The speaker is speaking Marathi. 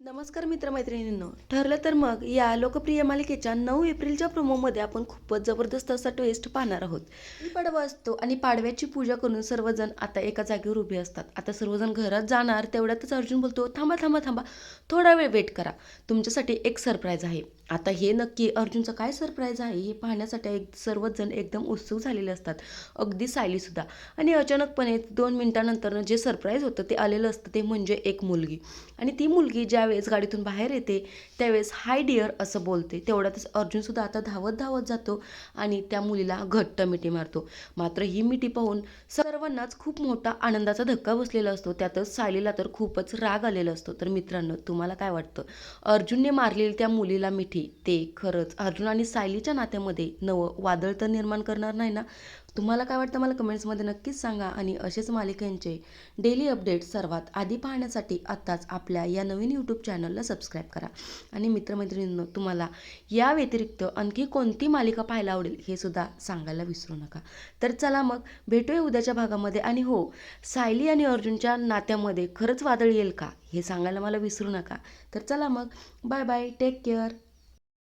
नमस्कार मित्रमैत्रिणींनो. ठरलं तर मग या लोकप्रिय मालिकेच्या नऊ एप्रिलच्या प्रोमोमध्ये आपण खूपच जबरदस्त असा ट्विस्ट पाहणार आहोत. पाडवा असतो आणि पाडव्याची पूजा करून सर्वजण आता एका जागेवर उभे असतात. आता सर्वजण घरात जाणार तेवढ्यातच अर्जुन बोलतो थांबा थांबा थांबा. थोडा वेळ वेट करा. तुमच्यासाठी एक सरप्राईज आहे. आता हे नक्की अर्जुनचं काय सरप्राईज आहे हे पाहण्यासाठी एक सर्वच जण एकदम उत्सुक झालेले असतात. अगदी सायलीसुद्धा आणि अचानकपणे दोन मिनिटानंतर जे सरप्राईज होतं ते आलेलं असतं ते म्हणजे एक मुलगी. आणि ती मुलगी ज्यावेळेस गाडीतून बाहेर येते त्यावेळेस हाय डिअर असं बोलते. तेवढ्यातच अर्जुनसुद्धा आता धावत धावत जातो आणि त्या मुलीला घट्ट मिठी मारतो. मात्र ही मिठी पाहून सर्वांनाच खूप मोठा आनंदाचा धक्का बसलेला असतो. त्यातच सायलीला तर खूपच राग आलेला असतो. तर मित्रांनो तुम्हाला काय वाटतं? अर्जुनने मारलेली त्या मुलीला मिठी ते खरंच अर्जुन आणि सायलीच्या नात्यामध्ये नवं वादळ तर निर्माण करणार नाही ना? तुम्हाला काय वाटतं? मला कमेंट्समध्ये नक्कीच सांगा. आणि असेच मालिकांचे डेली अपडेट सर्वात आधी पाहण्यासाठी आत्ताच आपल्या या नवीन यूट्यूब चॅनलला सबस्क्राईब करा. आणि मित्रमैत्रिणींनो तुम्हाला या व्यतिरिक्त आणखी कोणती मालिका पाहायला आवडेल हे सुद्धा सांगायला विसरू नका. तर चला मग भेटूया उद्याच्या भागामध्ये. आणि हो सायली आणि अर्जुनच्या नात्यामध्ये खरंच वादळ येईल का हे सांगायला मला विसरू नका. तर चला मग. Bye bye. Take care